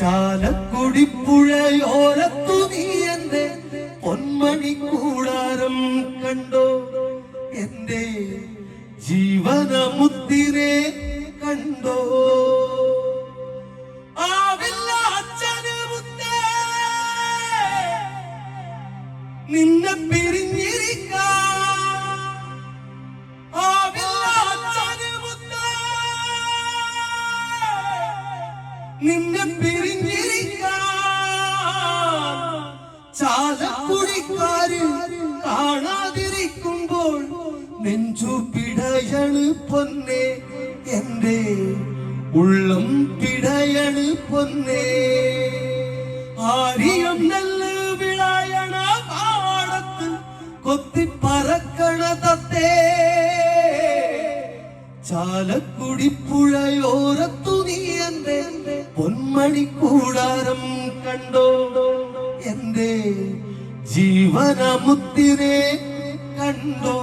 ചാലക്കുടിപ്പുഴയോരത്തു നീ എന്റെ പൊന്മണി കൂടാരം കണ്ടോ? എന്റെ ജീവനമുത്തിരെ കണ്ടോ? നിന്നെ പിരിഞ്ഞിരിക്കാൻ നിന്നെ പിരിഞ്ഞിരിക്കാൻ ചാലക്കുടിക്കാര് കാണാതിരിക്കുമ്പോൾ നെഞ്ചു പിടയണ് പൊന്നെ എന്റെ ഉള്ളം പിടയണ് പൊന്നെ ആരിയം നെല്ല് വിളയണ പാടത്ത് കൊത്തി പറക്കണ തത്തേ ചാലക്കുടിപ്പുഴയോരത്തു നീ എന്റെ പൊന്മണി കൂടാരം കണ്ടോ? എന്റെ ജീവനമുത്തിനെ കണ്ടോ?